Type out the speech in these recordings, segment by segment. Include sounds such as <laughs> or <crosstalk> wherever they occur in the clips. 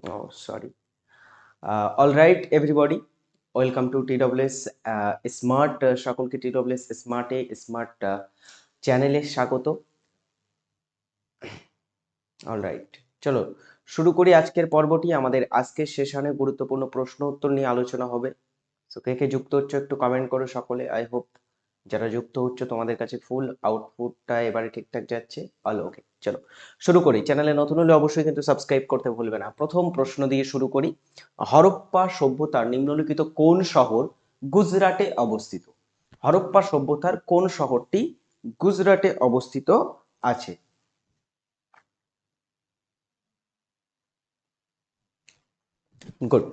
Oh, sorry. Uh, all right, everybody. Welcome to TWS smart সকলকে TWS স্মার্টে smart চ্যানেলে স্বাগত অলরাইট চলো শুরু করি আজকের পর্বটি। আমাদের আজকের সেশনে গুরুত্বপূর্ণ প্রশ্ন উত্তর নিয়ে আলোচনা হবে। সো কে কে যুক্ত হচ্ছে একটু কমেন্ট করো সকলে আই হোপ যারা যুক্ত হচ্ছে তোমাদের কাছে ফুল আউটপুটটা এবারে ঠিকঠাক যাচ্ছে অল ওকে চলো। শুরু করি। চ্যানেলে নতুন হলে অবশ্যই কিন্তু সাবস্ক্রাইব করতে ভুলবে না। প্রথম প্রশ্ন দিয়ে শুরু করি। হরপ্পা সভ্যতার নিম্নলিখিত কোন শহর গুজরাটে অবস্থিত? হরপ্পা সভ্যতার কোন শহরটি গুজরাটে অবস্থিত আছে? গুড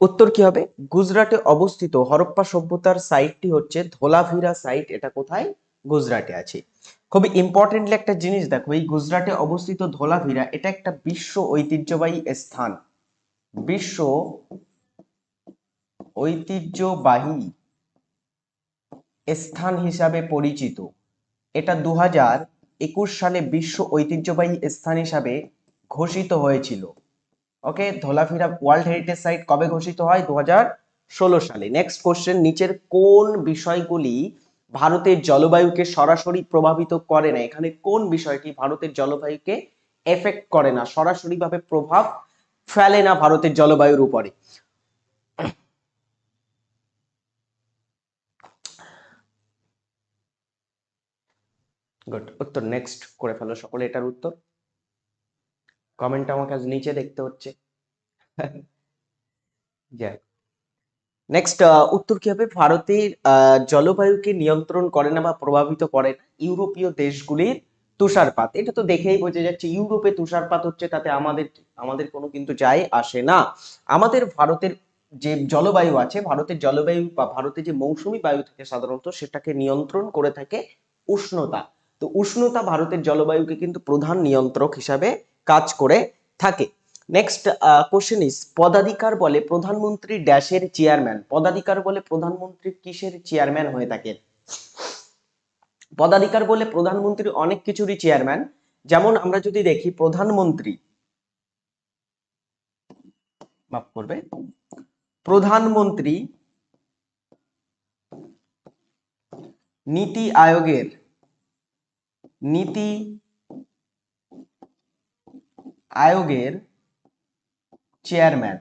উত্তর কি হবে? গুজরাটে অবস্থিত হরপ্পা সভ্যতার সাইটটি হচ্ছে ধোলাভিরা সাইট এটা কোথায়? গুজরাটে আছে। খুবই ইম্পর্টেন্টলি একটা জিনিস দেখো, এই গুজরাটে অবস্থিত ধোলাভিরা, এটা একটা বিশ্ব ঐতিহ্যবাহী স্থান। বিশ্ব ঐতিহ্যবাহী স্থান হিসাবে পরিচিত। এটা দু একুশ সালে বিশ্ব ঐতিহ্যবাহী স্থান হিসাবে ঘোষিত হয়েছিল। Okay Dholavira world heritage site কবে ঘোষিত হয়? দু সালে। নেক্সট কোশ্চেন নিচের কোন বিষয়গুলি ভারতের জলবায়ুকে সরাসরি প্রভাবিত করে না? এখানে কোন বিষয়টি ভারতের জলবায়ুকে এফেক্ট করে না? সরাসরি ভাবে প্রভাব ফেলে না ভারতের জলবায়ুর উপরে। গুড উত্তর নেক্সট করে ফেলো সকলে এটার উত্তর। কমেন্ট আমাকে আজ নিচে দেখতে হচ্ছে। <laughs> যাক নেক্সট উত্তর কি হবে? ভারতের জলবায়ুকে নিয়ন্ত্রণ করে না বা প্রভাবিত করে না ইউরোপীয় দেশগুলির তুষারপাত। এটা তো দেখেই বোঝা যাচ্ছে, ইউরোপে তুষারপাত হচ্ছে তাতে আমাদের আমাদের কোনো কিন্তু যায় আসে না। আমাদের ভারতের যে জলবায়ু আছে, ভারতের জলবায়ু বা ভারতে যে মৌসুমী বায়ু থাকে সাধারণত, সেটাকে নিয়ন্ত্রণ করে থাকে উষ্ণতা। তো উষ্ণতা ভারতের জলবায়ুকে কিন্তু প্রধান নিয়ন্ত্রক হিসাবে কাজ করে থাকে। নেক্সট কোশ্চেন ইস পদাধিকার বলে প্রধানমন্ত্রী ড্যাশের চেয়ারম্যান। পদাধিকার বলে প্রধানমন্ত্রী কিসের চেয়ারম্যান হয়ে থাকেন পদাধিকার বলে প্রধানমন্ত্রী অনেক কিছুরই চেয়ারম্যান। যেমন আমরা যদি দেখি, প্রধানমন্ত্রী মাফ করবে। প্রধানমন্ত্রী নীতি আয়োগের নীতি আয়োগের চেয়ারম্যান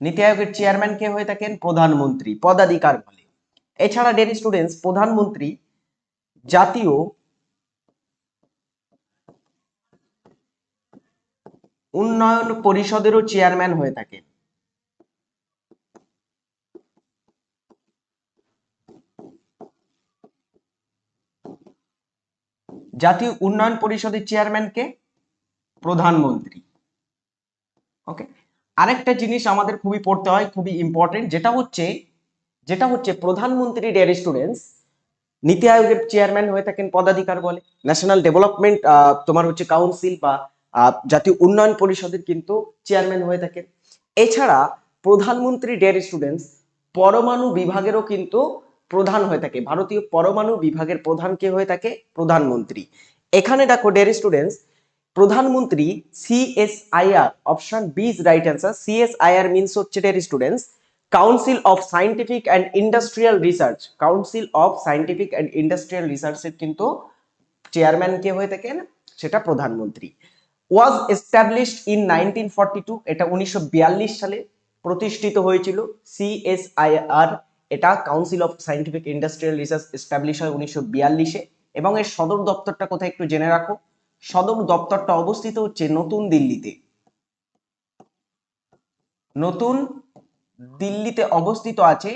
নীতি আয়োগের চেয়ারম্যান কে হয়ে থাকেন প্রধানমন্ত্রী, পদাধিকার বলে। এছাড়া ডেরি স্টুডেন্টস প্রধানমন্ত্রী জাতীয় উন্নয়ন পরিষদেরও চেয়ারম্যান হয়ে থাকেন। জাতীয় উন্নয়ন পরিষদের চেয়ারম্যান কে? প্রধানমন্ত্রী। ওকে আরেকটা জিনিস আমাদের খুবই পড়তে হয়, খুবই ইম্পর্টেন্ট যেটা হচ্ছে যেটা হচ্ছে প্রধানমন্ত্রী ডেয়ার স্টুডেন্টস নীতি আয়োগের চেয়ারম্যান হয়ে থাকেন পদাধিকার বলে। ন্যাশনাল ডেভেলপমেন্ট তোমার হচ্ছে কাউন্সিল বা জাতীয় উন্নয়ন পরিষদের কিন্তু চেয়ারম্যান হয়ে থাকেন। এছাড়া প্রধানমন্ত্রী ডেয়ার স্টুডেন্টস পরমাণু বিভাগেরও কিন্তু প্রধান হয়ে থাকে। ভারতীয় পরমাণু বিভাগের প্রধান কে হয়ে থাকে? প্রধানমন্ত্রী। এখানে দেখো ডেয়ার স্টুডেন্টস প্রধানমন্ত্রী CSIR option B is right answer CSIR means হচ্ছে dear students council of scientific and industrial research council of scientific and industrial রিসার্চের কিন্তু চেয়ারম্যান কে হয়ে থাকেন? সেটা প্রধানমন্ত্রী। ওয়াজ এস্টাবলিশড ইন নাইনটিন এটা উনিশশো বিয়াল্লিশ সালে প্রতিষ্ঠিত হয়েছিল। সিএসআইআর এটা council of scientific industrial research establish হয় উনিশশো বিয়াল্লিশে এবং এর সদর দপ্তরটা কোথায় একটু জেনে রাখো। সদর দপ্তরটা অবস্থিত হচ্ছে নতুন দিল্লিতে। নতুন দিল্লিতে অবস্থিত আছে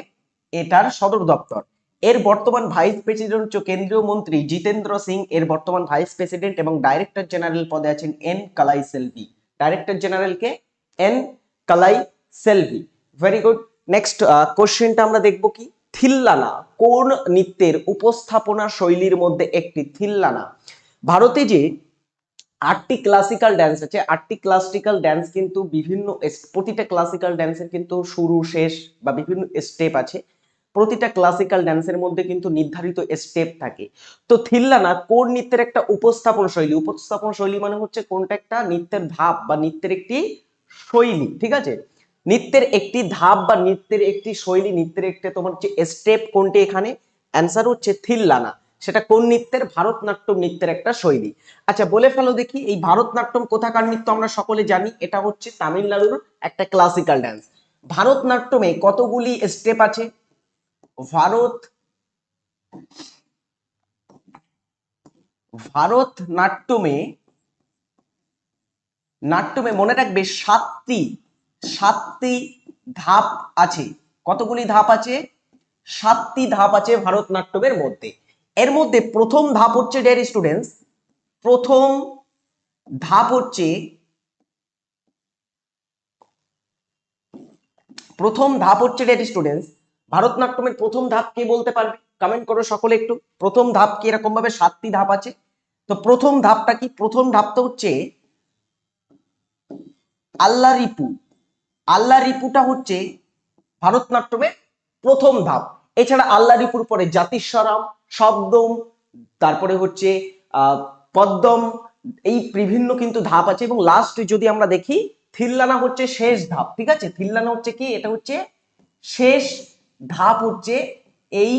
এটার সদর দপ্তর। এর বর্তমান ভাইস প্রেসিডেন্ট হচ্ছে কেন্দ্রীয় মন্ত্রী জিতেন্দ্র সিং। এর বর্তমান ভাইস প্রেসিডেন্ট এবং ডাইরেক্টর জেনারেল পদে আছেন N Kalai Selvi director general কে N Kalai Selvi very good next কোশ্চেনটা আমরা দেখব কি? থিল্লানা, কোন নৃত্যের উপস্থাপনা শৈলীর মধ্যে একটি থিল্লানা? ভারতে যে আটটি ক্লাসিক্যাল ড্যান্স আছে, আটটি ক্লাসিক্যাল ড্যান্স কিন্তু বিভিন্ন প্রতিটা ক্লাসিক্যাল ড্যান্সের কিন্তু শুরু, শেষ বা বিভিন্ন স্টেপ আছে। প্রতিটা ক্লাসিক্যাল ড্যান্সের মধ্যে কিন্তু নির্ধারিত স্টেপ থাকে। তো থিল্লানা কোন নৃত্যের একটা উপস্থাপন শৈলী? উপস্থাপন শৈলী মানে হচ্ছে কোনটা একটা নৃত্যের ধাপ বা নৃত্যের একটি শৈলী, ঠিক আছে? নৃত্যের একটি ধাপ বা নৃত্যের একটি শৈলী, নৃত্যের একটা তোমার হচ্ছে স্টেপ কোনটি এখানে? অ্যান্সার হচ্ছে থিল্লানা। সেটা কোন নৃত্যের? ভারতনাট্যম নৃত্যের একটা শৈলী। আচ্ছা বলে ফেলো দেখি, এই ভারতনাট্যম কোথাকার নৃত্য আমরা সকলে জানি? এটা হচ্ছে তামিলনাড়ুর একটা ক্লাসিক্যাল ড্যান্স ভারতনাট্যমে কতগুলি স্টেপ আছে? ভারত, ভারতনাট্যমে, নাট্যমে মনে রাখবে সাতটি সাতটি ধাপ আছে। কতগুলি ধাপ আছে? সাতটি ধাপ আছে ভারতনাট্যমের মধ্যে। এর মধ্যে প্রথম ধাপ হচ্ছে ডেয়ার স্টুডেন্টস প্রথম ধাপ হচ্ছে, প্রথম ধাপ হচ্ছে ডেয়ার স্টুডেন্টস ভারতনাট্যমের প্রথম ধাপ কে বলতে পারবে? কমেন্ট করো সকলে একটু। প্রথম ধাপ কি এরকম ভাবে সাতটি ধাপ আছে? তো প্রথম ধাপটা কি? প্রথম ধাপটা হচ্ছে আল্লা রিপু। আল্লা রিপুটা হচ্ছে ভারতনাট্যমের প্রথম ধাপ। এছাড়া আল্লাহ রিপুর পরে জাতিস্বরাম, শব্দম, তারপরে হচ্ছে পদ্মম, এই বিভিন্ন কিন্তু ধাপ আছে এবং লাস্ট যদি আমরা দেখি, থিল্লানা হচ্ছে শেষ ধাপ, ঠিক আছে? থিল্লানা হচ্ছে কি? এটা হচ্ছে শেষ ধাপ হচ্ছে এই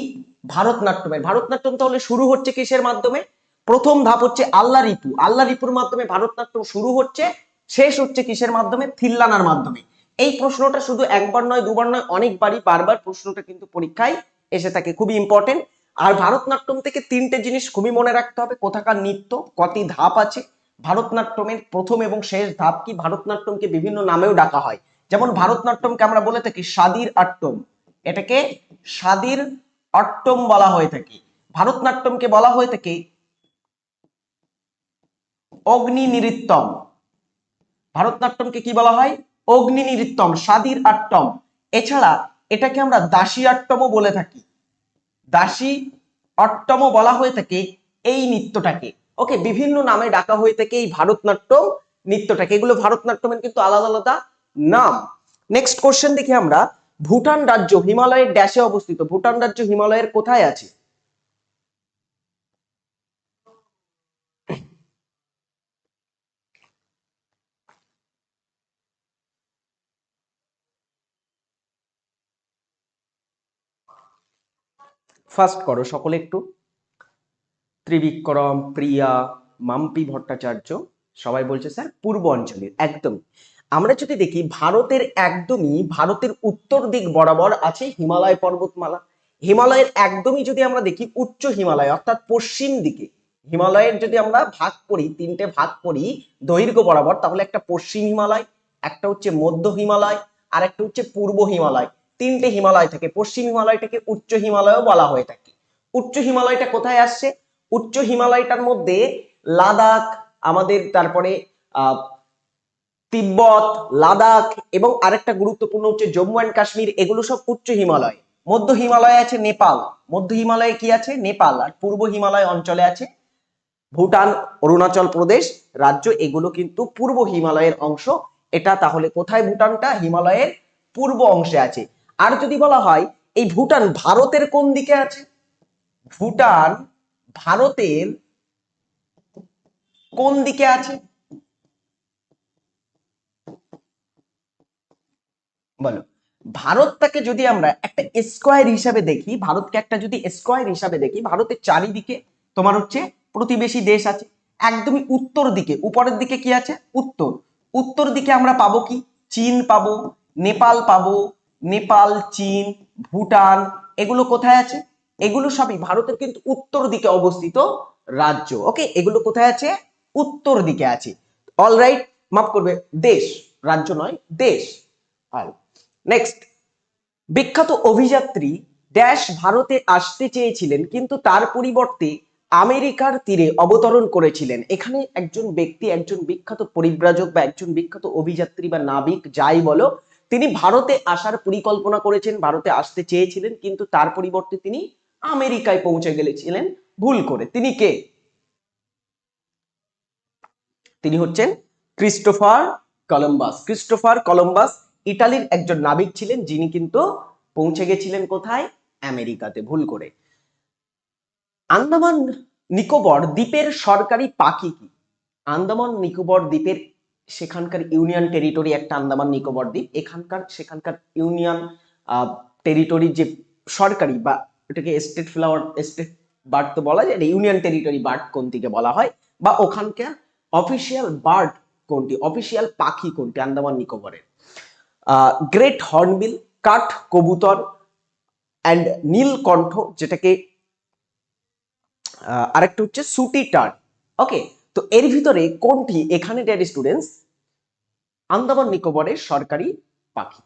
ভারতনাট্যমের। ভারতনাট্যম তাহলে শুরু হচ্ছে কিসের মাধ্যমে? প্রথম ধাপ হচ্ছে আল্লাহ রিপু। আল্লাহ রিপুর মাধ্যমে ভারতনাট্যম শুরু হচ্ছে, শেষ হচ্ছে কিসের মাধ্যমে? থিল্লানার মাধ্যমে। এই প্রশ্নটা শুধু একবার নয়, দুবার নয়, অনেকবারই, বারবার প্রশ্নটা কিন্তু পরীক্ষায় এসে থাকে, খুবই ইম্পর্টেন্ট আর ভারতনাট্যম থেকে তিনটে জিনিস খুবই মনে রাখতে হবে, কোথাকার নৃত্য কতি ধাপ আছে, ভারতনাট্যমের প্রথম এবং শেষ ধাপ কি ভারতনাট্যমকে বিভিন্ন নামেও ডাকা হয়? যেমন ভারতনাট্যমকে আমরা বলে থাকি স্বাদির আট্টম এটাকে স্বাদির অট্টম বলা হয়ে থাকে। ভারতনাট্যমকে বলা হয়ে থাকে অগ্নি নৃত্যম ভারতনাট্যমকে কি বলা হয়? অগ্নি নৃত্যম স্বাদির আট্টম। এছাড়া এটাকে আমরা দাসী আট্টমও বলে থাকি। দাসী অট্টম বলা হয়ে থাকে এই নৃত্যটাকে। ওকে, বিভিন্ন নামে ডাকা হয়ে থাকে এই ভারতনাট্যম নৃত্যটাকে। এগুলো ভারতনাট্যমের কিন্তু আলাদা আলাদা নাম। নেক্সট কোশ্চেন দেখি আমরা। ভুটান রাজ্য হিমালয়ের ড্যাশে অবস্থিত। ভুটান রাজ্য হিমালয়ের কোথায় আছে? ফার্স্ট করো, সকলে একটু। ত্রিবিক্রম, প্রিয়া, মাম্পি ভট্টাচার্য, সবাই বলছে, স্যার, পূর্ব অঞ্চলের একদম। আমরা যদি দেখি, ভারতের একদমই, ভারতের উত্তর দিক বরাবর আছে হিমালয় পর্বতমালা। হিমালয়ের একদমই যদি আমরা দেখি, উচ্চ হিমালয়, অর্থাৎ পশ্চিম দিকে। হিমালয়ের যদি আমরা ভাগ করি, তিনটে ভাগ করি, দৈর্ঘ্য বরাবর, তাহলে একটা পশ্চিম হিমালয়, একটা হচ্ছে মধ্য হিমালয় আর একটা হচ্ছে পূর্ব হিমালয়। তিনটে হিমালয় থেকে। পশ্চিম হিমালয়টাকে উচ্চ হিমালয়ও বলা হয়ে থাকে। উচ্চ হিমালয়টা কোথায় আসছে? উচ্চ হিমালয়টার মধ্যে লাদাখ, আমাদের তারপরে তিব্বত, লাদাখ এবং আরেকটা গুরুত্বপূর্ণ হচ্ছে জম্মু অ্যান্ড কাশ্মীর, এগুলো সব উচ্চ হিমালয়। মধ্য হিমালয়ে আছে নেপাল। মধ্য হিমালয়ে কি আছে? নেপাল। আর পূর্ব হিমালয় অঞ্চলে আছে ভুটান, অরুণাচল প্রদেশ রাজ্য। এগুলো কিন্তু পূর্ব হিমালয়ের অংশ। এটা তাহলে কোথায় ভুটানটা? হিমালয়ের পূর্ব অংশে আছে। আর যদি বলা হয়, এই ভুটান ভারতের কোন দিকে আছে? ভুটান ভারতের কোন দিকে আছে? বলো। ভারতটাকে যদি আমরা একটা স্কোয়ার হিসাবে দেখি, ভারতকে একটা যদি স্কোয়ার হিসাবে দেখি, ভারতের চারিদিকে তোমার হচ্ছে প্রতিবেশী দেশ আছে। একদমই উত্তর দিকে, উপরের দিকে কি আছে? উত্তর। উত্তর দিকে আমরা পাবো কি? চীন পাবো, নেপাল পাবো নেপাল, চীন, ভুটান, এগুলো কোথায় আছে? এগুলো সবই ভারতের কিন্তু উত্তর দিকে অবস্থিত রাজ্য। ওকে এগুলো কোথায় আছে? উত্তর দিকে আছে। অলরাইট মাফ করবে, দেশ। রাজ্য নয়, দেশ। আর নেক্সট বিখ্যাত অভিযাত্রী ড্যাশ ভারতে আসতে চেয়েছিলেন, কিন্তু তার পরিবর্তে আমেরিকার তীরে অবতরণ করেছিলেন। এখানে একজন ব্যক্তি, একজন বিখ্যাত পরিব্রাজক বা একজন বিখ্যাত অভিযাত্রী বা নাবিক, যাই বলো তিনি ভারতে আসার পরিকল্পনা করেছেন, ভারতে আসতে চেয়েছিলেন, কিন্তু তার পরিবর্তে তিনি আমেরিকায় পৌঁছে গেলেছিলেন, ভুল করে। তিনি কে? তিনি হচ্ছেন ক্রিস্টোফার কলম্বাস। ক্রিস্টোফার কলম্বাস ইটালির একজন নাবিক ছিলেন, যিনি কিন্তু পৌঁছে গেছিলেন কোথায়? আমেরিকাতে, ভুল করে। আন্দামান নিকোবর দ্বীপের সরকারি পাখি কি? আন্দামান নিকোবর দ্বীপের সেখানকার ইউনিয়ন টেরিটরি একটা আন্দামান নিকোবর দ্বীপ। এখানকার, সেখানকার ইউনিয়ন টেরিটরি যে সরকারি বা এটাকে স্টেট ফ্লাওয়ার স্টেট বার্ড তো বলা যায় ইউনিয়ন টেরিটরি বার্ড কোনটিকে বলা হয়, বা ওখানকার অফিসিয়াল বার্ড কোনটি অফিসিয়াল পাখি কোনটি আন্দামান নিকোবরের। গ্রেট হর্নবিল কাঠ, কবুতর অ্যান্ড নীলকণ্ঠ যেটাকে আরেকটা হচ্ছে সুটি টার্ন ওকে তো এর ভিতরে কোনটি? এখানে ডেয়ার স্টুডেন্টস আন্দামান নিকোবরের সরকারি পাখি।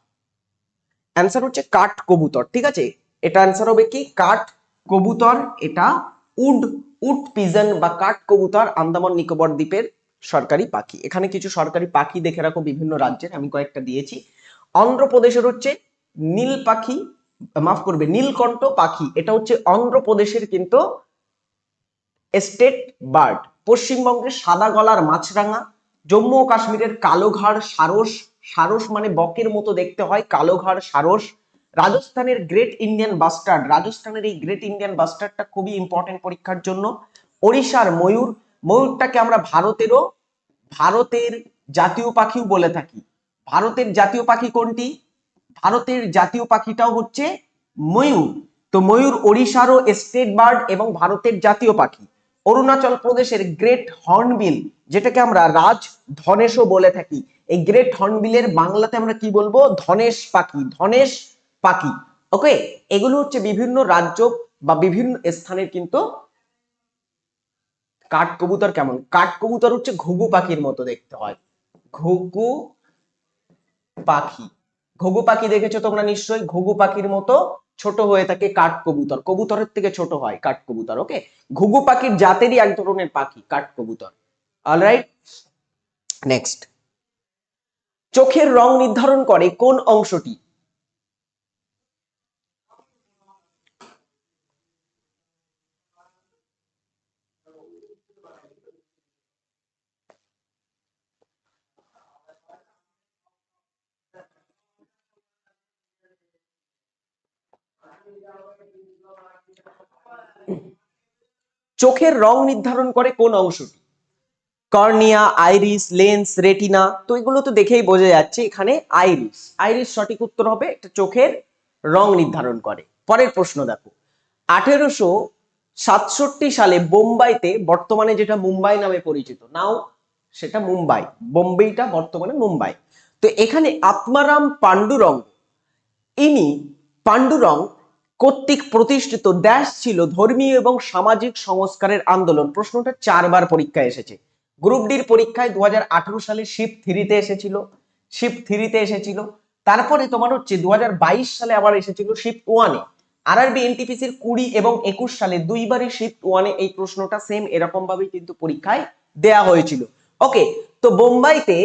অ্যান্সার হচ্ছে কাঠ কবুতর, ঠিক আছে? এটা অ্যান্সার হবে কি? কাঠ কবুতর, এটা উড উড পিজন বা কাঠ কবুতর আন্দামান নিকোবর দ্বীপের সরকারি পাখি। এখানে কিছু সরকারি পাখি দেখে রাখো বিভিন্ন রাজ্যের, আমি কয়েকটা দিয়েছি। অন্ধ্রপ্রদেশের হচ্ছে নীল পাখি, মাফ করবে, নীলকণ্ঠ পাখি। এটা হচ্ছে অন্ধ্রপ্রদেশের কিন্তু স্টেট বার্ড পশ্চিমবঙ্গের সাদা গলার মাছরাঙা, জম্মু ও কাশ্মীরের কালোঘাড় সারস সারস মানে বকের মতো দেখতে হয়, কালোঘাড় সারস। রাজস্থানের গ্রেট ইন্ডিয়ান বাস্টার্ড রাজস্থানের এই গ্রেট ইন্ডিয়ান বাস্টার্ডটা খুবই ইম্পর্টেন্ট পরীক্ষার জন্য। ওড়িশার ময়ূর, ময়ূরটাকে আমরা ভারতেরও, ভারতের জাতীয় পাখিও বলে থাকি। ভারতের জাতীয় পাখি কোনটি? ভারতের জাতীয় পাখিটাও হচ্ছে ময়ূর। তো ময়ূর ওড়িশারও স্টেট বার্ড এবং ভারতের জাতীয় পাখি। অরুণাচল প্রদেশের গ্রেট হর্নবিল যেটাকে আমরা রাজ ধনেশও বলে থাকি। এই গ্রেট হর্নবিলের বাংলাতে আমরা কি বলব? ধনেশ পাখি ধনেশ পাখি। ওকে এগুলো হচ্ছে বিভিন্ন রাজ্য বা বিভিন্ন স্থানের কিন্তু কাঠ কবুতর কেমন? কাঠ কবুতর হচ্ছে ঘুঘু পাখির মতো দেখতে হয়। ঘুঘু পাখি। ঘুঘু পাখি দেখেছ তোমরা নিশ্চয়ই? ঘুঘু পাখির মতো ছোট হয়ে থাকে কাঠ কবুতর। কবুতরের থেকে ছোট হয় কাঠ কবুতর ওকে ঘুঘু পাখির জাতেরই এক ধরনের পাখি, কাঠ কবুতর। অলরাইট নেক্সট চোখের রং নির্ধারণ করে কোন অংশটি? চোখের রং নির্ধারণ করে কোন অংশটি? কর্নিয়া, আইরিস, লেন্স, রেটিনা, তো এগুলো তো দেখেই বোঝা যাচ্ছে এখানে আইরিস। আইরিস সঠিক উত্তর হবে একটা চোখের রং নির্ধারণ করে। পরের প্রশ্ন দেখো। আঠেরোশো সাতষট্টি সালে বোম্বাইতে বর্তমানে যেটা মুম্বাই নামে পরিচিত, নাও সেটা মুম্বাই। বোম্বেটা বর্তমানে মুম্বাই। তো এখানে আত্মারাম পাণ্ডুরঙ্গ, ইনি পাণ্ডুরং কর্তৃক প্রতিষ্ঠিত ড্যাশ ছিল ধর্মীয় এবং সামাজিক সংস্কারের আন্দোলন। প্রশ্নটা চারবার পরীক্ষায় এসেছে। গ্রুপ ডির পরীক্ষায় দু সালে শিপ থ্রিতে এসেছিল। শিপ থ্রিতে এসেছিল। তারপরে তোমার হচ্ছে দু সালে আবার এসেছিল শিফট ওয়ানে আর আরআরবি এনটিপিসির কুড়ি এবং একুশ সালে দুইবারই শিফট ওয়ানে এই প্রশ্নটা সেম এরকম ভাবেই কিন্তু পরীক্ষায় দেয়া হয়েছিল। ওকে তো বোম্বাইতে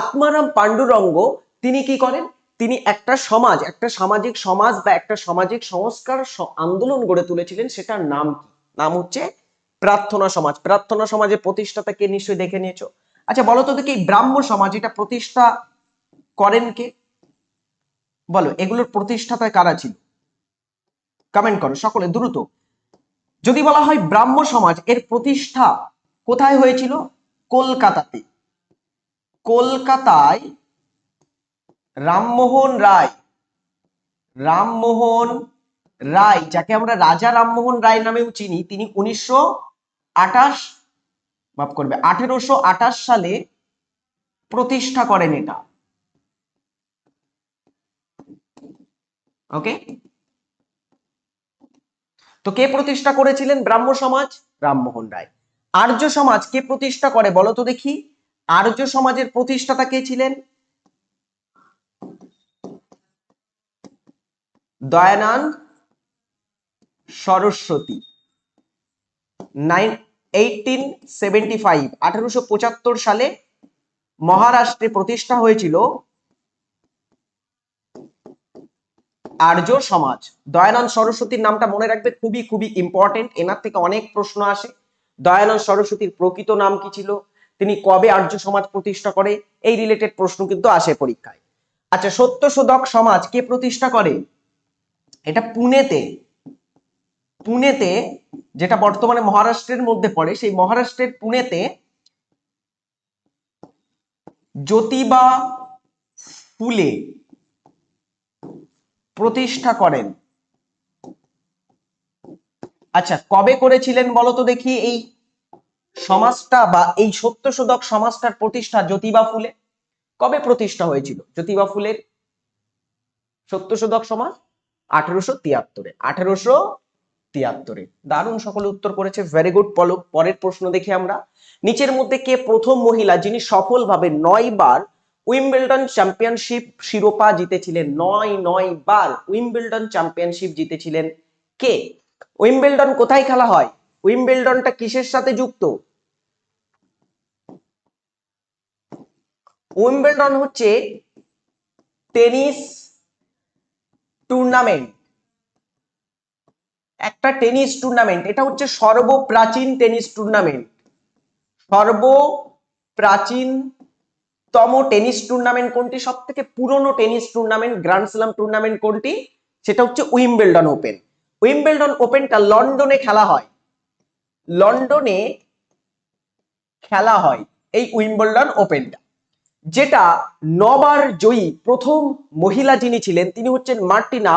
আত্মারাম পাণ্ডুরঙ্গ, তিনি কি করেন? তিনি একটা সমাজ, একটা সামাজিক সমাজ বা একটা সামাজিক সংস্কার আন্দোলন গড়ে তুলেছিলেন, সেটার নাম কি? নাম হচ্ছে প্রার্থনা সমাজ। প্রার্থনা সমাজের প্রতিষ্ঠাতাকে নিশ্চয়ই দেখে নিয়েছো? আচ্ছা বলো তো দেখি, ব্রাহ্ম সমাজ, এটা প্রতিষ্ঠা করেন কে? বলো, এগুলোর প্রতিষ্ঠাতা কারা ছিল? কমেন্ট করো, সকলে দ্রুত। যদি বলা হয় ব্রাহ্ম সমাজ, এর প্রতিষ্ঠা কোথায় হয়েছিল? কলকাতাতে। কলকাতায় রামমোহন রায়। রামমোহন রায়, যাকে আমরা রাজা রামমোহন রায় নামেও চিনি, তিনি উনিশশো আঠাশ, মাফ করবে, আঠেরোশো আঠাশ সালে প্রতিষ্ঠা করেন এটা। ওকে তো কে প্রতিষ্ঠা করেছিলেন? ব্রাহ্ম সমাজ, রামমোহন রায়। আর্য সমাজ কে প্রতিষ্ঠা করে বলো তো দেখি। আর্য সমাজের প্রতিষ্ঠাতা কে ছিলেন? দয়ানন্দ সরস্বতী। নাইন সেভেন্টি সালে মহারাষ্ট্রে প্রতিষ্ঠা হয়েছিল আর্য সমাজ। দয়ানন্দ সরস্বতীর নামটা মনে রাখবে, খুবই খুবই ইম্পর্টেন্ট এনার থেকে অনেক প্রশ্ন আসে। দয়ানন্দ সরস্বতীর প্রকৃত নাম কি ছিল? তিনি কবে আর্য সমাজ প্রতিষ্ঠা করে? এই রিলেটেড প্রশ্ন কিন্তু আসে পরীক্ষায়। আচ্ছা সত্য সত্যশোধক সমাজ কে প্রতিষ্ঠা করে? এটা পুনেতে পুনেতে যেটা বর্তমানে মহারাষ্ট্রের মধ্যে পড়ে, সেই মহারাষ্ট্রের পুনেতে জ্যোতিবা ফুলে প্রতিষ্ঠা করেন। আচ্ছা কবে করেছিলেন বলতো দেখি এই সমাজটা বা এই সত্যশোধক সমাজটার প্রতিষ্ঠা জ্যোতিবা ফুলে? কবে প্রতিষ্ঠা হয়েছিল? জ্যোতিবা ফুলের সত্যশোধক সমাজ? আঠেরোশো তিয়াত্তরে আঠেরোশো তিয়াত্তরে। দারুণ সকলে উত্তর করেছে ভেরি গুড পলো, পরের প্রশ্ন দেখি আমরা। নিচের মধ্যে কে প্রথম মহিলা যিনি সফলভাবে নয় বার উইম্বেলডন চ্যাম্পিয়নশিপ শিরোপা জিতেছিলেন? নয় নয় বার উইম্বেলডন চ্যাম্পিয়নশিপ জিতেছিলেন কে? উইম্বেলডন কোথায় খেলা হয়? উইম্বেলডনটা কিসের সাথে যুক্ত? উইম্বেলডন হচ্ছে টেনিস টুর্নামেন্ট। একটা টেনিস টুর্নামেন্ট। এটা হচ্ছে সর্বপ্রাচীন টেনিস টুর্নামেন্ট। সর্বপ্রাচীনতম টেনিস টুর্নামেন্ট কোনটি? সব থেকে পুরনো tennis tournament, grand slam tournament কোনটি? সেটা হচ্ছে উইম্বেলডন ওপেন। উইম্বেলডন ওপেনটা লন্ডনে খেলা হয়। লন্ডনে খেলা হয় এই উইম্বলডন ওপেনটা। যেটা নবার জয়ী প্রথম মহিলা যিনি ছিলেন, তিনি হচ্ছেন মার্টিনা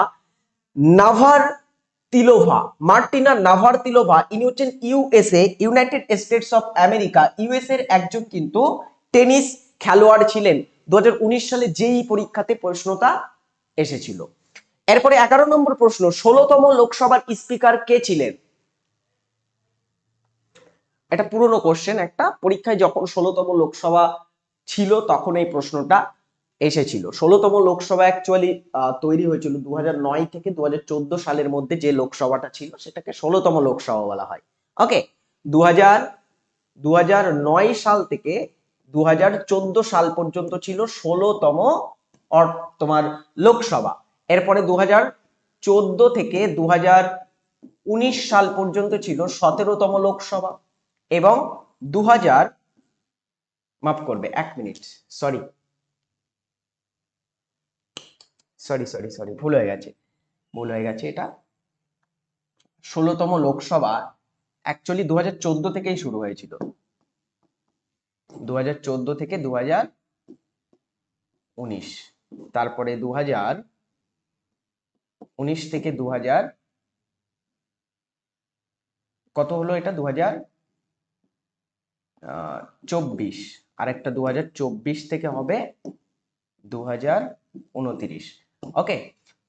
নাভার তিলোভা। মার্টিনা নাভার তিলোভা, ইনি হচ্ছেন USA United States of America. US এর একজন কিন্তু টেনিস খেলোয়াড় ছিলেন। দু হাজার উনিশ সালে যেই পরীক্ষাতে প্রশ্নটা এসেছিল। এরপরে এগারো নম্বর প্রশ্ন, ষোলোতম লোকসভার স্পিকার কে ছিলেন? এটা পুরনো কোশ্চেন একটা পরীক্ষায় যখন ষোলোতম লোকসভা ছিল তখন এই প্রশ্নটা এসেছিল। ষোলোতম লোকসভা অ্যাকচুয়ালি তৈরি হয়েছিল দু নয় থেকে দুহাজার চোদ্দ সালের মধ্যে যে লোকসভাটা ছিল, সেটাকে ষোলোতম লোকসভা বলা হয়। ওকে দু হাজার নয় সাল থেকে দুহাজার চোদ্দ সাল পর্যন্ত ছিল ষোলোতম তোমার লোকসভা। এরপরে দু থেকে দু সাল পর্যন্ত ছিল সতেরোতম লোকসভা এবং দু হাজার মাফ করবে, এক minute sorry sorry sorry sorry ভুল হয়ে গেছে, ভুল হয়ে গেছে এটা। ষোলোতম লোকসভা অ্যাকচুয়ালি দু হাজার চোদ্দ থেকেই শুরু হয়েছিল। দু হাজার চোদ্দ থেকে দু হাজার উনিশ, তারপরে দু হাজার উনিশ থেকে দু হাজার কত হলো এটা? দু হাজার চব্বিশ। আর একটা দু থেকে হবে দু হাজার উনত্রিশ ওকে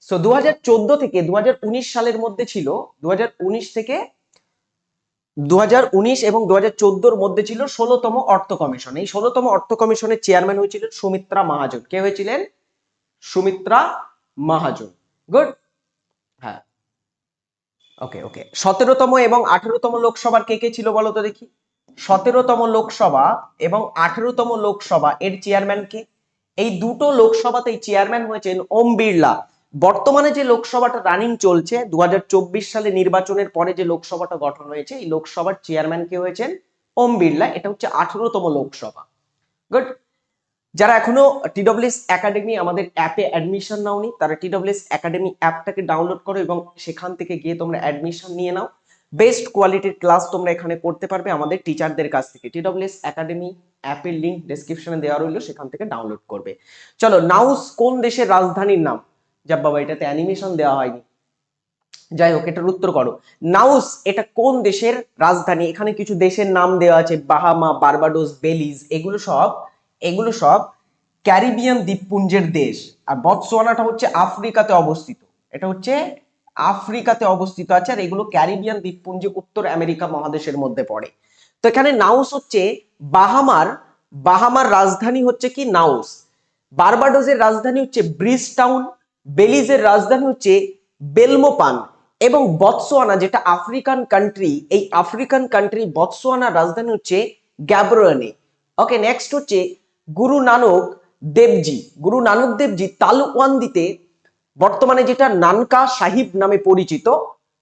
সো দু থেকে দু সালের মধ্যে ছিল দু থেকে দু এবং দু হাজার মধ্যে ছিল ষোলোতম অর্থ কমিশন। এই ষোলোতম অর্থ কমিশনের চেয়ারম্যান হয়েছিলেন সুমিত্রা মহাজন। কে হয়েছিলেন? সুমিত্রা মহাজন। গুড হ্যাঁ। ওকে ওকে সতেরোতম এবং আঠেরোতম লোকসভার কে কে ছিল বলো তো দেখি? সতেরোতম লোকসভা এবং আঠেরোতম লোকসভা এর চেয়ারম্যান কে? এই দুটো লোকসভাতেই চেয়ারম্যান হয়েছেন ওম বিড়লা। বর্তমানে যে লোকসভাটা রানিং চলছে দু সালে নির্বাচনের পরে যে লোকসভাটা গঠন হয়েছে, এই লোকসভার চেয়ারম্যান কে হয়েছেন ওম বিড়লা। এটা হচ্ছে আঠেরোতম লোকসভা। গুড যারা এখনও টিডব্লিউএস একাডেমি আমাদের অ্যাপে অ্যাডমিশন নাওনি, তারা টিডব্লিউএস একাডেমি অ্যাপটাকে ডাউনলোড করো এবং সেখান থেকে গিয়ে তোমরা অ্যাডমিশন নিয়ে নাও। বেস্ট কোয়ালিটির ক্লাস তোমরা এখানে করতে পারবে আমাদের টিচারদের কাছ থেকে। টিডব্লিউএস একাডেমি অ্যাপের লিঙ্ক ডেসক্রিপশনে দেওয়া রইল, সেখান থেকে ডাউনলোড করবে। চলো নাউস কোন দেশের রাজধানীর নাম? যা বাবা, এটাতে অ্যানিমেশন দেওয়া হয়নি। যাই হোক, এটার উত্তর করো। নাউস এটা কোন দেশের রাজধানী? এখানে কিছু দেশের নাম দেওয়া আছে, বাহামা, বারবাডোস, বেলিজ, এগুলো সব এগুলো সব ক্যারিবিয়ান দ্বীপপুঞ্জের দেশ। আর বতসোয়ানাটা হচ্ছে আফ্রিকাতে অবস্থিত। এটা হচ্ছে আফ্রিকাতে অবস্থিত আছে আর এগুলো ক্যারিবিয়ান দ্বীপপুঞ্জে, উত্তর আমেরিকা মহাদেশের মধ্যে পড়ে। তো এখানে নাউস হচ্ছে বাহামার বাহামার রাজধানী হচ্ছে কি? নাউস। বারবাডোসের রাজধানী হচ্ছে ব্রিজ টাউন বেলিজের রাজধানী হচ্ছে বেলমোপান এবং বৎসোয়ানা, যেটা আফ্রিকান কান্ট্রি এই আফ্রিকান কান্ট্রি বৎসোয়ানার রাজধানী হচ্ছে গ্যাবরনে ওকে নেক্সট হচ্ছে গুরু নানক দেবজি। গুরু নানক দেবজি তালওয়ান্দিতে বর্তমানে যেটা নানকা সাহিব নামে পরিচিত,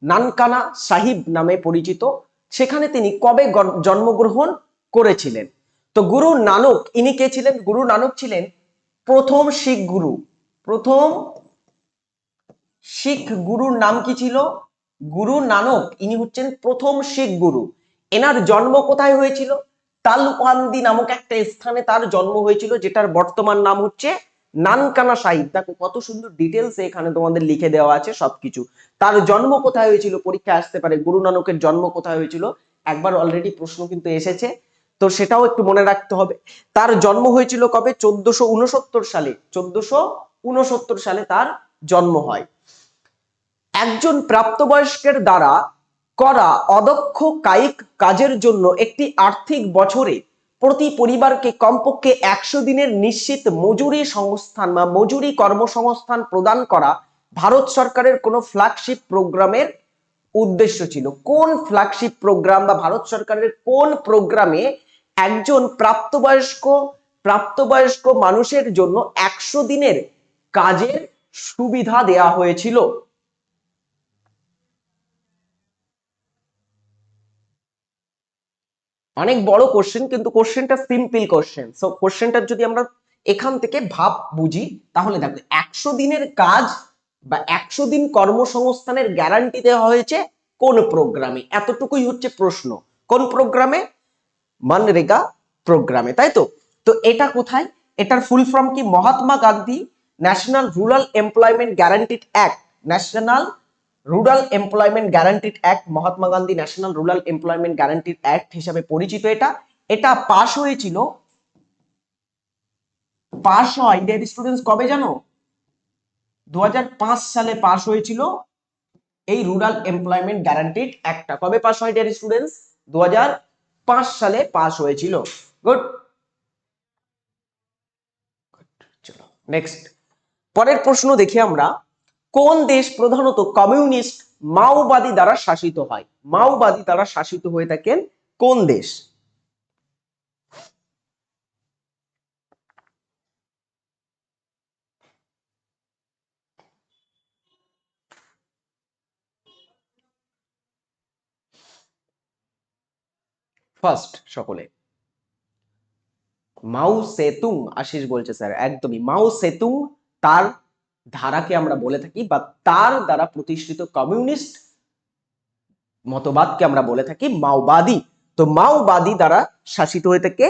নানকানা সাহিব নামে পরিচিত, সেখানে তিনি কবে জন্মগ্রহণ করেছিলেন? তো গুরু নানক, ইনি কে ছিলেন? গুরু নানক ছিলেন প্রথম শিখ গুরু। প্রথম শিখ গুরুর নাম কি ছিল? গুরু নানক, ইনি হচ্ছেন প্রথম শিখ গুরু। এনার জন্ম কোথায় হয়েছিল? তালওয়ান্দি নামক একটা স্থানে তার জন্ম হয়েছিল, যেটার বর্তমান নাম হচ্ছে নানকানা সাহিব। দেখো, কত সুন্দর ডিটেলস এখানে তোমাদের লিখে দেওয়া আছে সবকিছু। তার জন্ম কোথায় হয়েছিল? পরীক্ষা আসতে পারে। গুরু নানকের জন্ম কোথায় হয়েছিল? একবার অলরেডি প্রশ্ন কিন্তু এসেছে। তো সেটাও একটু মনে রাখতে হবে। তার জন্ম হয়েছিল কবে? চোদ্দশো উনসত্তর সালে। চোদ্দশো উনসত্তর সালে তার জন্ম হয়। একজন প্রাপ্তবয়স্কের দ্বারা করা অদক্ষ কায়িক কাজের জন্য একটি আর্থিক বছরে প্রতি পরিবারকে কমপক্ষে একশো দিনের নিশ্চিত মজুরি সংস্থান বা মজুরি কর্মসংস্থান প্রদান করা ভারত সরকারের কোনো ফ্ল্যাগশিপ প্রোগ্রামের উদ্দেশ্য ছিল। কোন ফ্ল্যাগশিপ প্রোগ্রাম বা ভারত সরকারের কোন প্রোগ্রামে একজন প্রাপ্তবয়স্ক প্রাপ্তবয়স্ক মানুষের জন্য একশো দিনের কাজের সুবিধা দেয়া হয়েছিল? অনেক বড় কোশ্চেন কিন্তু কোশ্চেনটা সিম্পল কোশ্চেন সো কোশ্চেনটা যদি আমরা এখান থেকে ভাব বুঝি, তাহলে দেখো, একশো দিনের কাজ বা একশো দিন কর্মসংস্থানের গ্যারান্টি দেওয়া হয়েছে কোন প্রোগ্রামে এতটুকুই হচ্ছে প্রশ্ন। কোন প্রোগ্রামে মনরেগা প্রোগ্রামে তাই তো? তো এটা কোথায়? এটার ফুল ফর্ম কি? Mahatma Gandhi national rural employment guaranteed act national rural employment guaranteed act Mahatma Gandhi national rural employment guaranteed act হিসাবে পরিচিত এটা। এটা পাশ হয়েছিল। পাশ হয় ইন্ডিয়ার স্টুডেন্টস কবে জানো? দু হাজার পাঁচ সালে পাশ হয়েছিল এই রুরাল এমপ্লয়মেন্ট গ্যারান্টিড অ্যাক্টটা কবে পাস হয় ডিয়ার স্টুডেন্টস দুহাজার পাঁচ সালে পাস হয়েছিল। গুড নেক্সট পরের প্রশ্ন দেখি আমরা। কোন দেশ প্রধানত কমিউনিস্ট মাওবাদী দ্বারা শাসিত হয়? মাওবাদী দ্বারা শাসিত হয়ে থাকেন কোন দেশ? ফার্স্ট সকলে। মাউ সেতুং, আশিস বলছে স্যার, একদমই। মাউ সেতুং, তার ধারাকে আমরা বলে থাকি বা তার দ্বারা প্রতিষ্ঠিত কমিউনিস্ট মতবাদকে আমরা বলে থাকি মাওবাদী। তো মাওবাদী দ্বারা শাসিত হয়ে থাকে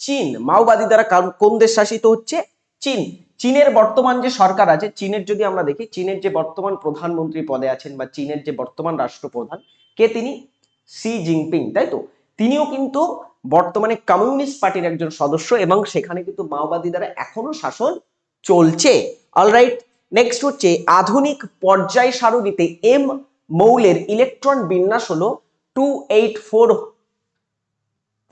চীন। মাওবাদী দ্বারা কোন দেশ শাসিত হচ্ছে? চীন। চীনের বর্তমান যে সরকার আছে, চীনের যদি আমরা দেখি, চীনের যে বর্তমান প্রধানমন্ত্রী পদে আছেন বা চীনের যে বর্তমান রাষ্ট্রপ্রধান, কে তিনি? সি জিনপিং তাই তো? তিনিও কিন্তু বর্তমানে কমিউনিস্ট পার্টির একজন সদস্য এবং সেখানে কিন্তু মাওবাদী দ্বারা এখনও শাসন চলছে। অলরাইট নেক্সট হচ্ছে আধুনিক পর্যায় সারণীতে এম মৌলের ইলেকট্রন বিন্যাস হলো টু এইট ফোর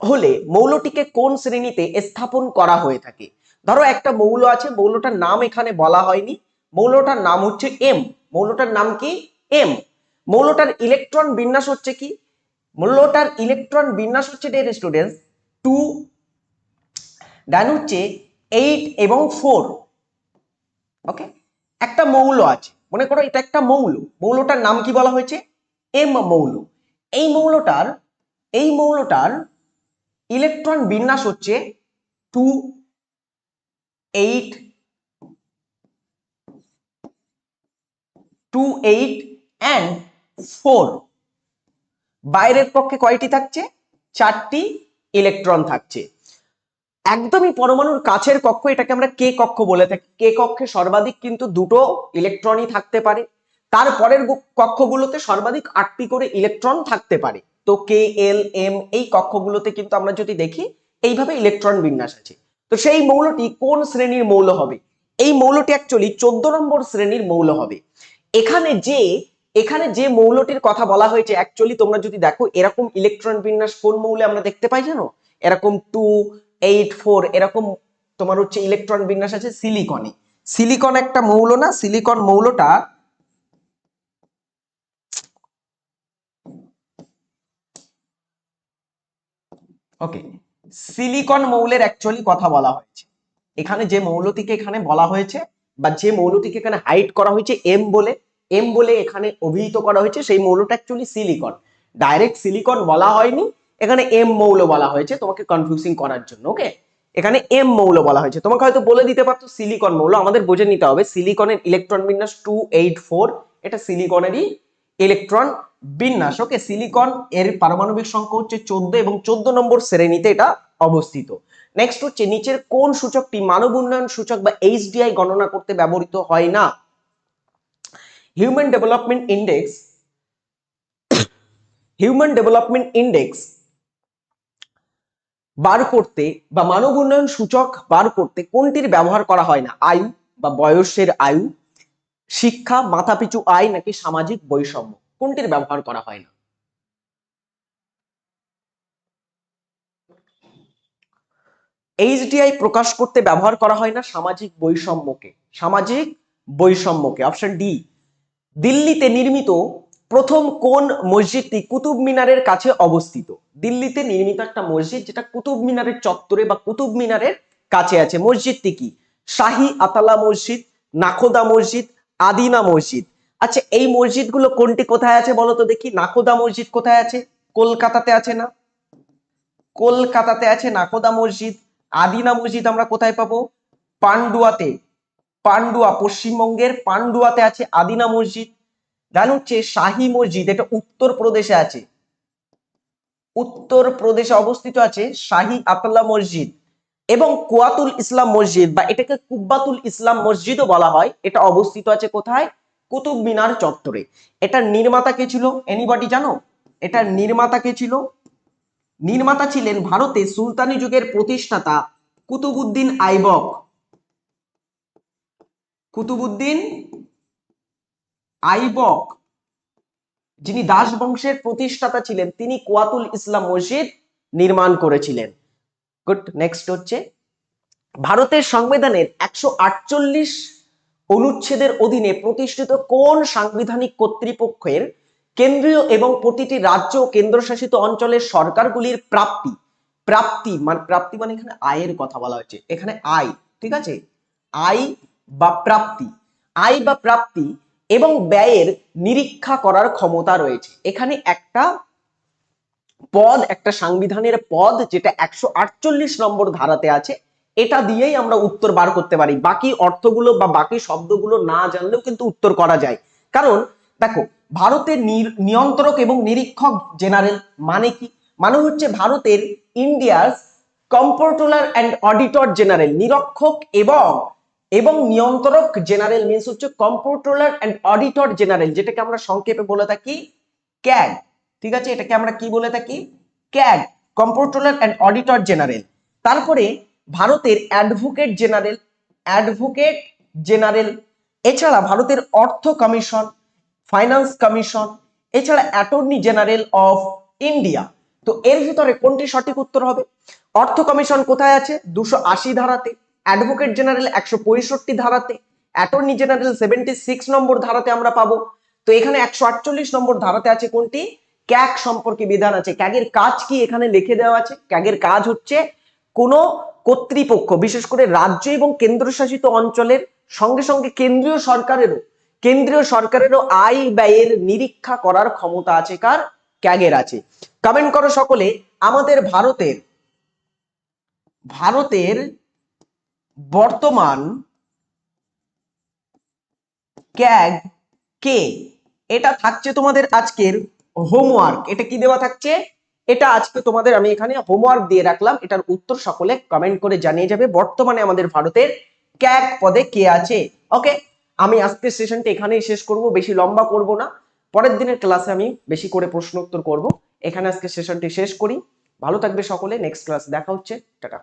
হলে মৌলটিকে কোন শ্রেণীতে স্থাপন করা হয়ে থাকে? ধরো একটা মৌল আছে, মৌলটার নাম এখানে বলা হয়নি। মৌলটার নাম হচ্ছে এম মৌলটার নাম কি? এম মৌলটার ইলেকট্রন বিন্যাস হচ্ছে কি? মৌলটার ইলেকট্রন বিন্যাস হচ্ছে ডের স্টুডেন্টস টু ডান হচ্ছে এইট এবং ফোর ওকে একটা মৌল আছে। মনে করো এটা একটা মৌল। মৌলটার নাম কি বলা হয়েছে? এম মৌল। এই মৌলটার এই মৌলটার ইলেকট্রন বিন্যাস হচ্ছে two eight two eight and four বাইরের পক্ষে কয়টি থাকছে? চারটি ইলেকট্রন থাকছে। একদমই পরমাণুর কাছের কক্ষ, এটাকে আমরা কে কক্ষ বলে থাকি। কে কক্ষে সর্বাধিক কিন্তু দুটো ইলেকট্রনই থাকতে পারে। তারপরের গু- কক্ষগুলোতে সর্বাধিক আটটি করে ইলেকট্রন থাকতে পারে। তো কে এল এম এই কক্ষগুলোতে কিন্তু আমরা যদি দেখি, এইভাবে ইলেকট্রন বিন্যাস আছে। তো সেই মৌলটি কোন শ্রেণির মৌল হবে? এই মৌলটি অ্যাকচুয়ালি চোদ্দ নম্বর শ্রেণির মৌল হবে। এখানে যে এখানে যে মৌলটির কথা বলা হয়েছে অ্যাকচুয়ালি তোমরা যদি দেখো, এরকম ইলেকট্রন বিন্যাস কোন মৌলে আমরা দেখতে পাই জানো? এরকম টু এইট ফোর এরকম তোমার হচ্ছে ইলেকট্রন বিন্যাস আছে সিলিকনে সিলিকন একটা মৌল না সিলিকন মৌলটা ওকে সিলিকন মৌলের অ্যাকচুয়ালি কথা বলা হয়েছে। এখানে যে মৌলটিকে এখানে বলা হয়েছে বা যে মৌলটিকে এখানে হাইট করা হয়েছে এম বলে এম বলে এখানে অভিহিত করা হয়েছে, সেই মৌলটা অ্যাকচুয়ালি সিলিকন ডাইরেক্ট সিলিকন বলা হয়নি এখানে এম মৌল বলা হয়েছে তোমাকে কনফিউজিং করার জন্য ওকে এখানে এম মৌল বলা হয়েছে। তোমাকে হয়তো বলে দিতে পারতো সিলিকন মৌল, আমাদের বুঝে নিতে হবে। সিলিকনের ইলেকট্রন বিন্যাস টু এইট ফোর এটা সিলিকনেরই ইলেকট্রন বিন্যাস ওকে সিলিকন এর পারমাণবিক সংখ্যা হচ্ছে চোদ্দ এবং চোদ্দ নম্বর শ্রেণীতে এটা অবস্থিত। নেক্সট হচ্ছে নিচের কোন সূচকটি মানব উন্নয়ন সূচক বা এইচডিআই গণনা করতে ব্যবহৃত হয় না? Human development index human development index বার করতে বা মানব উন্নয়ন সূচক বার করতে কোনটির ব্যবহার করা হয় না? আয়ু বা বয়সের আয়ু, শিক্ষা, মাথাপিছু আয় নাকি সামাজিক বৈষম্য? কোনটির ব্যবহার করা হয় না? এইচডিআই প্রকাশ করতে ব্যবহার করা হয় না সামাজিক বৈষম্যকে। সামাজিক বৈষম্যকে অপশন ডি দিল্লিতে নির্মিত প্রথম কোন মসজিদটি কুতুব মিনারের কাছে অবস্থিত? দিল্লিতে নির্মিত একটা মসজিদ যেটা কুতুব মিনারের চত্বরে বা কুতুব মিনারের কাছে আছে। মসজিদটি কি? শাহী আতালা মসজিদ, নাখোদা মসজিদ, আদিনা মসজিদ। আচ্ছা এই মসজিদগুলো কোনটি কোথায় আছে বলো তো দেখি। নাখোদা মসজিদ কোথায় আছে? কলকাতাতে আছে না? কলকাতাতে আছে নাকোদা মসজিদ। আদিনা মসজিদ আমরা কোথায় পাবো? পান্ডুয়াতে। পান্ডুয়া, পশ্চিমবঙ্গের পান্ডুয়াতে আছে আদিনা মসজিদ। দেন হচ্ছে শাহী মসজিদ, এটা উত্তর প্রদেশে আছে। উত্তর প্রদেশে অবস্থিত আছে শাহী আতলা মসজিদ এবং কুয়াতুল ইসলাম মসজিদ বা এটাকে কুব্বাতুল ইসলাম মসজিদও বলা হয়। এটা অবস্থিত আছে কোথায়? কুতুব মিনার চত্বরে। এটার নির্মাতা কে ছিল? এনিবডি জানো? এটার নির্মাতা কে ছিল? নির্মাতা ছিলেন ভারতে সুলতানি যুগের প্রতিষ্ঠাতা কুতুবুদ্দিন আইবক। কুতুবুদ্দিন আইবক, যিনি দাস বংশের প্রতিষ্ঠাতা ছিলেন, তিনি কোয়াতুল ইসলাম মসজিদ নির্মাণ করেছিলেন। গুড নেক্সট হচ্ছে, ভারতের সংবিধানের একশো আটচল্লিশ অনুচ্ছেদের অধীনে প্রতিষ্ঠিত কোন সাংবিধানিক কর্তৃপক্ষের কেন্দ্রীয় এবং প্রতিটি রাজ্য কেন্দ্রশাসিত অঞ্চলের সরকারগুলির প্রাপ্তি? প্রাপ্তি মানে প্রাপ্তি মানে এখানে আয়ের কথা বলা হয়েছে। এখানে আয়, ঠিক আছে? আয় বা প্রাপ্তি। আয় বা প্রাপ্তি এবং ব্যয়ের নিরীক্ষা করার ক্ষমতা রয়েছে। এখানে একটা পদ, একটা সাংবিধানের পদ যেটা একশো আটচল্লিশ নম্বর ধারাতে আছে, এটা দিয়েই আমরা উত্তর বার করতে পারি। বাকি অর্থগুলো বা বাকি শব্দগুলো না জানলেও কিন্তু উত্তর করা যায়। কারণ দেখো, ভারতের নিয়ন্ত্রক এবং নিরীক্ষক জেনারেল মানে কি? মানে হচ্ছে ভারতের ইন্ডিয়ার কম্পোর্টোলার অ্যান্ড অডিটর জেনারেল, নিরক্ষক এবং এবং নিয়ন্ত্রক জেনারেল মিনস হচ্ছে কম্পোর্টোলার অ্যান্ড অডিটর জেনারেল যেটাকে আমরা সংক্ষেপে বলে থাকি ক্যাগ ঠিক আছে? এটাকে আমরা কি বলে থাকি? CAG comptroller and auditor general তারপরে ভারতের অ্যাডভোকেট জেনারেল অ্যাডভোকেট জেনারেল এছাড়া ভারতের অর্থ কমিশন ফাইন্যান্স কমিশন এছাড়া অ্যাটর্নি জেনারেল অফ ইন্ডিয়া তো এর ভিতরে কোনটি সঠিক উত্তর হবে? অর্থ কমিশন কোথায় আছে? দুশো আশি ধারাতে। অ্যাডভোকেট জেনারেল একশো পঁয়ষট্টি ধারাতে attorney general seventy six number ধারাতে আমরা পাবো। তো এখানে একশো আটচল্লিশ নম্বর ধারাতে আছে কোনটি? ক্যাগ সম্পর্কে বিধান আছে। ক্যাগের কাজ কি এখানে লিখে দেওয়া আছে? ক্যাগের কাজ হচ্ছে কোনো কর্তৃপক্ষ, বিশেষ করে রাজ্য এবং কেন্দ্রশাসিত অঞ্চলের সঙ্গে সঙ্গে কেন্দ্রীয় সরকারেরও কেন্দ্রীয় সরকারেরও আয় ব্যয়ের নিরীক্ষা করার ক্ষমতা আছে কার? ক্যাগের আছে। কমেন্ট করো সকলে। আমাদের ভারতের ভারতের বর্তমান ক্যাগ কে? এটা থাকছে তোমাদের আজকের হোমওয়ার্ক। এটা কি দেওয়া থাকছে? এটা আজকে তোমাদের আমি এখানে হোমওয়ার্ক দিয়ে রাখলাম। এটার উত্তর সকলে কমেন্ট করে জানিয়ে যাবে। বর্তমানে আমাদের ভারতের ক্যাগ পদে কে আছে? ওকে আমি আজকের সেশনটা এখানেই শেষ করব। বেশি লম্বা করব না। পরের দিনের ক্লাসে আমি বেশি করে প্রশ্ন উত্তর করব। এখানে আজকে সেশনটি শেষ করি। ভালো থাকবে সকলে। নেক্সট ক্লাস দেখা হচ্ছে। টাটা।